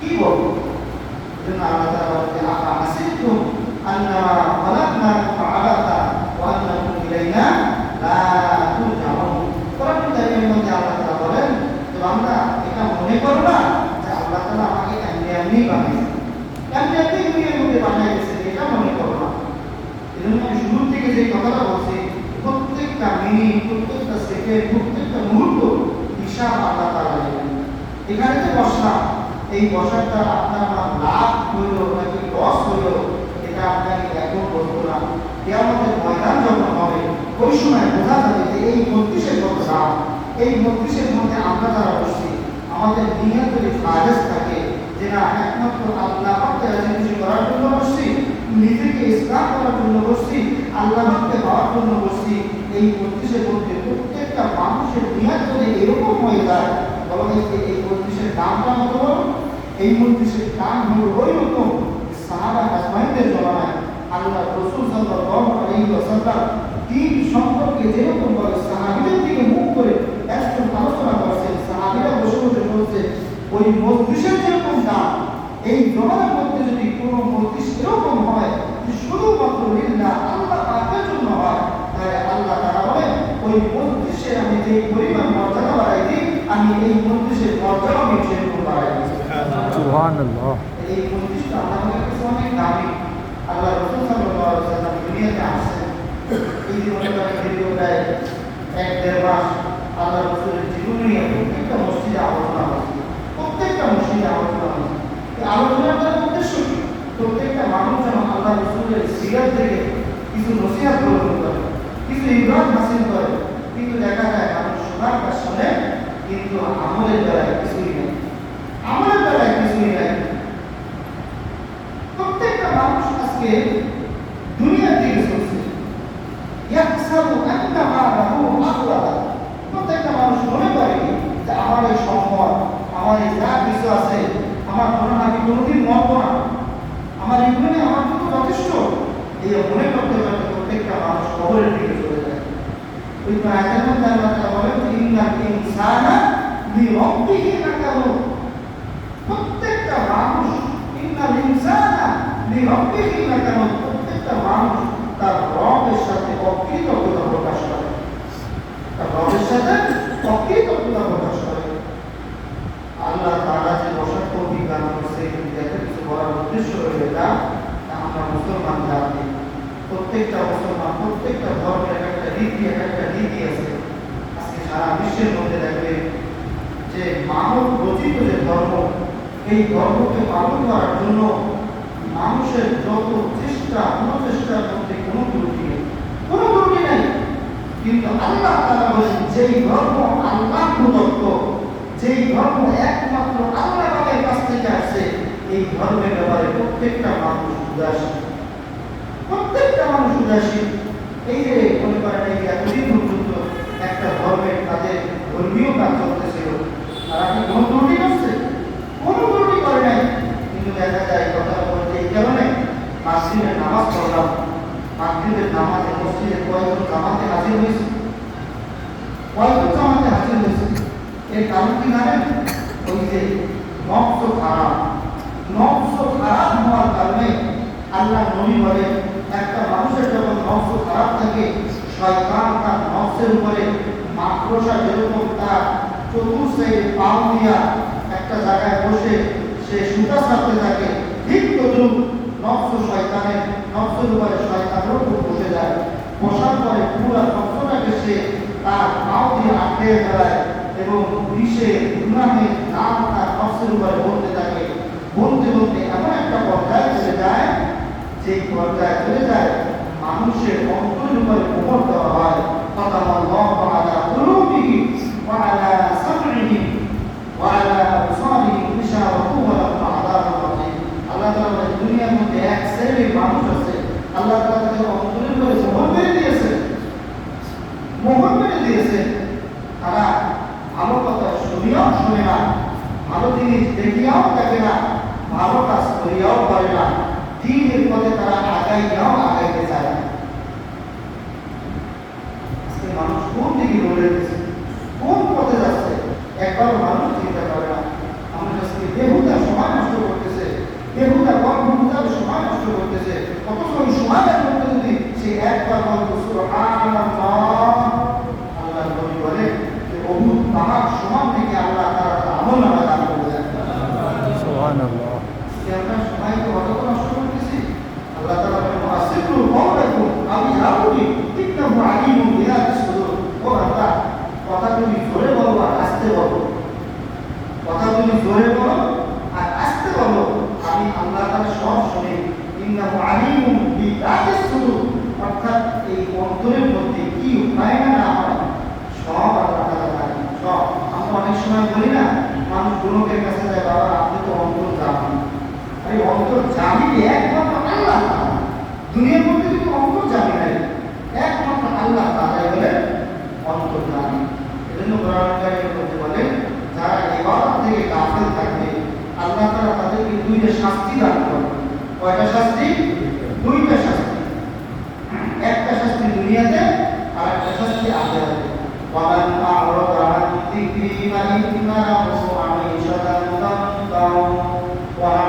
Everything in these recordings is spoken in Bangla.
কি বলব এজন্য আল্লাহ তাআলা বলতে আফা হাসিবতুম আন্নামা খালাকনাকুম আবাতা ওয়া আন্নাকুম ইলাইনা লা তুরজাউন কোরআন কারীমের মধ্যে আল্লাহ তাআলা বলেন তো আমরা এটা মনে করো না যে আল্লাহ তাআলা আমাকে এমনি এমনি বানিয়েছে এমনি এমনি দুনিয়ার মধ্যে বানিয়েছে এটা মনে করো না এজন্য আমি শুরু থেকে যে কথাটা বলছি প্রত্যেকটা মিনিট প্রত্যেকটা সেকেন্ড প্রত্যেকটা মুহূর্ত হিসাব আল্লাহ তাআলা এখানে যে বসলাম এই বসাটা আপনার আমার লাভ হইল নাকি লস হইল, এটা আপনাকে এখন বলব না। কেয়ামতের ময়দান যখন হবে, ওই সময় বোঝা যাবে যে এই বত্রিশের কত দাম এই বত্রিশের মধ্যে আমরা যারা বসছি, আমাদের নিয়ত যদি ফারেজ থাকে যে না, একমাত্র আল্লাহ পাককে রাজি খুশি করার জন্য বসছি, নিজেকে ইসলাম করার জন্য বসছি, আল্লাহ পাককে পাওয়ার জন্য বসছি, এই বত্রিশের মধ্যে প্রত্যেকটা মানুষের নিয়ত যদি এরকম হয়ে যায়, বলা এই বত্রিশের দামটা বড় এই বত্রিশের দাম হলো ওই রকম সাহাবা আজমাইনদের জমানায় আল্লাহ রসুল সাল্লাল্লাহু আলাইহি ওয়াসাল্লাম দিন সম্পর্কে যেরকম বলে সাহাবীদের দিকে মুখ করে একজন আলোচনা করছেন, সাহাবীরা বসে বসে বলছে ওই মজলিসের যেরকম দাম, এই জমানার মধ্যে যদি কোনো মজলিস এরকম হয় শুধুমাত্র লিল্লাহ আল্লাহ পাকের জন্য হয়, তাহলে আল্লাহ তাআলা বলেন, ওই মজলিসে আমি যে পরিমাণ সুবহানাল্লাহ এই মজলিসটা আমাদের দ্বারা কিন্তু দেখা যায় মানুষ শোনার কাজ শুনে কিন্তু আমলের বেলায় কিছুই নেই আমলের বেলায় কিছুই নাই প্রত্যেকটা মানুষ আজকে দুনিয়ার দিকে চলছে। ইয়াহসাবু আন্না প্রত্যেকটা মানুষ মনে করে যে আমার এই সম্পদ, আমার এই যা কিছু আছে, আমার মনে আমি কোনোদিন মরবো না। আমার এগুলো আমার জন্য যথেষ্ট। এই মনে করতে করতে প্রত্যেকটা মানুষ কবরের দিকে চলে যায়। ওই আয়াতের মধ্যে আল্লাহ বলেন যে ইন্নাল ইনসানা লিরাব্বিহি লাকানুন প্রত্যেকটা মানুষ ইন্নাল ইনসানা লিরাব্বিহি লাকানুন প্রত্যেকটা মানুষ তার রবের সাথে অকৃতজ্ঞতা প্রকাশ করে। তার রবের সাথে অকৃতজ্ঞতা প্রকাশ করে। আল্লাহ তাআলা যে বসাত্ম বিজ্ঞান করছে এত কিছু বলার উদ্দেশ্য রয়েছে এটা আমরা মুসলমান জাতি প্রত্যেকটা মুসলমান, প্রত্যেকটা ধর্মের এক একটা রীতি, এক একটা রীতি আছে। আজকে সারা বিশ্বের মধ্যে দেখবে যে মানব রচিত যে ধর্ম এই ধর্মকে পালন করার জন্য মানুষের যত চেষ্টা প্রচেষ্টার মধ্যে কোনো ত্রুটি নেই। কোনো ত্রুটি নেই। কিন্তু আল্লাহ তারা বলেন, যেই ধর্ম আল্লাহ প্রদত্ত, যেই ধর্ম একমাত্র আল্লাহ পাকের কাছ থেকে আসছে এই ধর্মের ব্যাপারে প্রত্যেকটা মানুষ উদাসীন প্রত্যেকটা মানুষ উদাসীন এই যে মনে করেন, এই এতদিন পর্যন্ত একটা ধর্মের তাদের ধর্মীয় কাজ চলতেছিল, তারা কি কোনো ত্রুটি করছে কোনো ত্রুটি করে নাই কিন্তু দেখা যায় কথা বলতে এই কারণে মাসিমের নামাজ পড়লাম মাগরিবের নামাজে মসজিদে কয়েকজন জামাতে হাজির হয়েছে কয়েকজন জামাতে হাজির হয়েছে এর কারণ কি জানেন ওই যে নফস খারাপ নফস খারাপ হওয়ার কারণে আল্লাহ নবী বলে একটা মানুষের যখন নফস খারাপ থাকে শয়তান তার নফসের উপরে মাকড়সা যেরকম তার চতুর্সাইডে পাও দিয়া একটা জায়গায় বসে সে সুতা ছাড়তে থাকে, ঠিক তদ্রুপ নফস শয়তানের, নফসের উপরে শয়তানের উপর বসে যায়। বসার পরে পুরো নফসটাকে সে তার পাও দিয়ে আটকে ফেলায় এবং বিষে, গুনাহে নাম তার নফসের উপরে বলতে থাকে। বলতে বলতে এমন একটা পর্যায়ে চলে যায় যে পর্যায়ে চলে যায় মানুষের অন্তরের উপরে মোহর দেওয়া হয়। কথা আল্লাহ আলা কুলুবিহি ওয়া আলা সামইহি ওয়া আলা আবসারিহি গিশাওয়াতু ওয়া লাহুম আযাবুন আযীম। আল্লাহ তাআলা দুনিয়ার মধ্যে এক শ্রেণির মানুষ আছে। আল্লাহ তাআলা তাদের উপরে মোহর দিয়েছে মোহর মেরে দিয়েছে তারা ভালো কথা শুনিয়াও শুনে না, ভালো জিনিস দেখিয়াও দেখে না, ভালো কাজ করিয়াও করে না। দিনের পথে তারা আগাইয়াও আগাইতে চায় না আজকে মানুষ কোন রয়ে গেছে। কোন পথে যাচ্ছে? একবার মানুষ চিন্তা করে না। মানুষ আজকে বেহুদা সময় নষ্ট বেহুদা গল্প বুঝাবে সময় নষ্ট করতেছে। অথচ ওই সময়ের মধ্যে যদি সে একবার বলতো সুবহানাল্লাহ আল্লাহ নবী বলে যে অমুক পাহাড় সমান থেকে আল্লাহ তারা আমল নামা দান করে দেন সুবহানাল্লাহ যে আমরা সময়কে অতটা নষ্ট করতেছি আল্লাহ তাআলা বলেন আসিরু কওলাকুম আমি আবুদি ইন্নাহু আলিমুন বিযাতিস সুদূর ও বান্দা কথা তুমি জোরে বলো আর আস্তে বলো কথা তুমি জোরে বলো আর আস্তে বলো আমি আল্লাহ তাআলা সব শুনি ইন্নাহু আলিমুন বিযাতিস সুদূর অর্থাৎ এই অন্তরের মধ্যে সব আল্লাহ সব আমরা অনেক সময় বলি না মানুষ অন্তর জানেন অন্তর জানি একমাত্র আল্লাহ দুনিয়ার মধ্যে কিন্তু অন্তর জানি নাই একমাত্র আল্লাহ তাআলাই বলে অন্তর জানি এজন্য বলে যারা থাকবে আল্লাহ তাআলা তাদেরকে দুইটা শাস্তি দান করবে কয়টা শাস্তি দুইটা শাস্তি একটা শাস্তি দুনিয়াতে আর একটা শাস্তি আখিরাতে ومن أعرض عن ذكري فإن له معيشة ضنكا ونحشره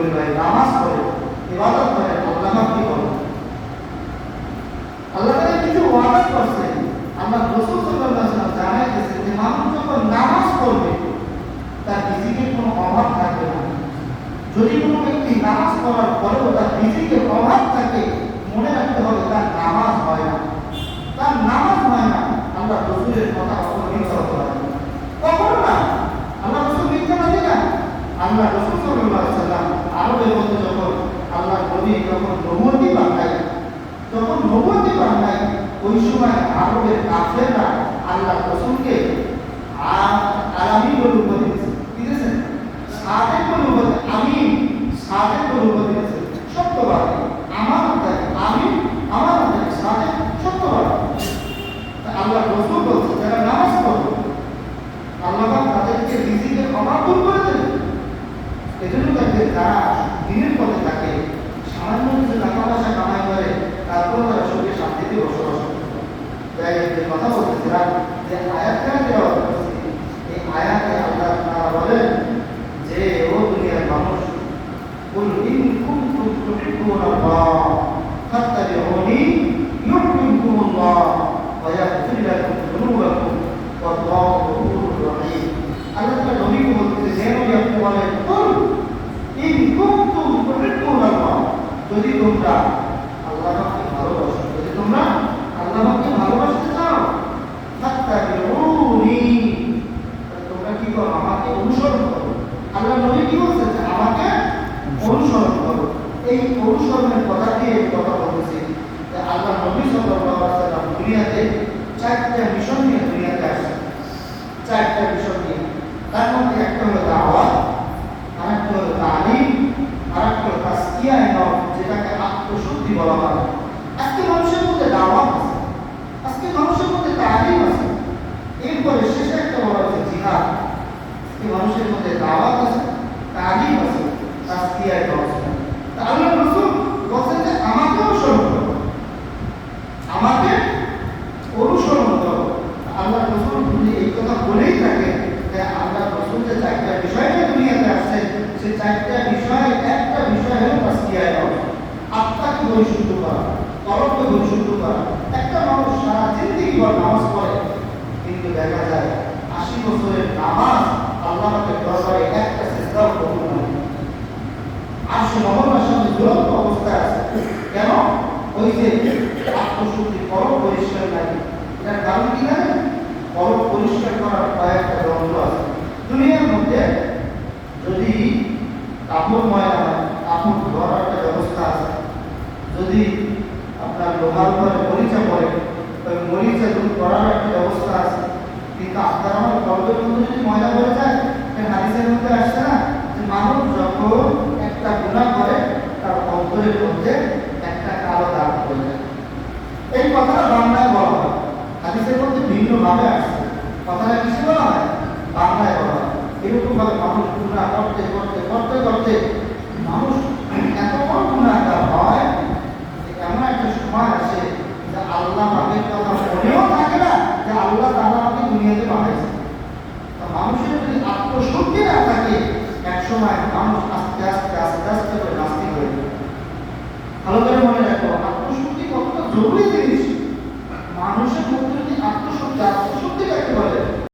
বলি ভাই নামাজ পড়ে, ইবাদত করে আল্লাহ কি বলো আল্লাহ কিছু ওয়াদা করছেন। আল্লাহ রাসূল সাল্লাল্লাহু আলাইহি ওয়াসাল্লাম যে মানুষ যখন নামাজ পড়বে, তার রিজিকের কোনো অভাব থাকবে না। যদি কোনো ব্যক্তি নামাজ পড়ার পরেও তার রিজিকের অভাব থাকে, মনে রাখতে হবে তার নামাজ হয় না। তার নামাজ হয় না, আল্লাহ রসুলের কথা কখনো মিথ্যা হতে। কখনো না। আল্লাহ রসুল মিথ্যা না। আল্লাহ রসুল আরবের মধ্যে যখন আল্লাহ নবী যখন নবুয়তি বাংলায় যখন নবুয়তি বাংলায় ওই সময় আরবের কাফেররা আল্লাহ রসুলকে আর আলামী কথা বলতেছিলাম যে আয়াতটা দেওয়া হচ্ছে এই আয়াতে আল্লাহ তাআলা বলেন যে ও দুনিয়ার মানুষ قل إن كنتم تحبون الله فاتبعوني يحببكم الله ويغفر لكم ذنوبكم والله غفور رحيم আল্লাহ তাআলা নবীকে বলতেছে যে নবী আপনি বলেন কুল ইন কুনতুম তুহিব্বুনাল্লাহ যদি তোমরা চারটা মিশন নিয়ে দুনিয়াতে আসেন চারটা মিশন নিয়ে। তার মধ্যে একটা হলো দাওয়াত, আরেকটা হলো তালিম, আরেকটা হলো তাসকিয়া এবং যেটাকে আত্মশুদ্ধি বলা হয়। আজকে মানুষের মধ্যে দাওয়াত আছে, আজকে মানুষের মধ্যে তালিম আছে। এরপরে শেষে একটা বলা হচ্ছে জিহাদ। মানুষের মধ্যে দাওয়াত আছে, তালিম আছে তাসকিয়া এবং পরিশুদ্ধ করা কলমকে পরিশুদ্ধ করা একটা মানুষ সারা জিন্দিগি পর নামাজ পড়ে। কিন্তু দেখা যায়, আশি বছরের নামাজ আল্লাহকে দরবারে একটা চেষ্টাও করতে হয় আর সে মহল্লার সঙ্গে দুরন্ত অবস্থায় আছে। কেন? ওই যে আত্মশুদ্ধি কলম পরিষ্কার নাই। এটার কারণ কি জানেন? কলম পরিষ্কার করার কয়েকটা দ্বন্দ্ব আছে। দুনিয়ার মধ্যে যদি কাপড় উপরে মরিচা পড়ে। ওই মরিচা দূর করার একটা ব্যবস্থা আছে। কিন্তু আপনার আমার কলবের মধ্যে যদি ময়লা পড়ে যায় হাদিসের মধ্যে আসছে না যে মানুষ যখন একটা গুণা করে, তার অন্তরের মধ্যে একটা কালো দাগ পড়ে যায়। এই কথাটা বাংলায় বলা হয়। হাদিসের মধ্যে ভিন্নভাবে আসছে। কথাটা কিসে বলা হয়? বাংলায় বলা হয়। এরকম ভাবে মানুষ গুণা করতে করতে করতে করতে মানুষ এত বড় গুণাগার হয় যে এমন একটা সময় আসে যে আল্লাহ পাকের কথা মনেও থাকে না তাআলা আমাকে দুনিয়াতে পাঠাইছে মানুষের যদি আত্মশক্তি না থাকে এক সময় মানুষ আস্তে আস্তে আস্তে আস্তে করে নাস্তিক হয়ে যায় ভালো করে মনে রাখো, আত্মশক্তি কতটা জরুরি জিনিস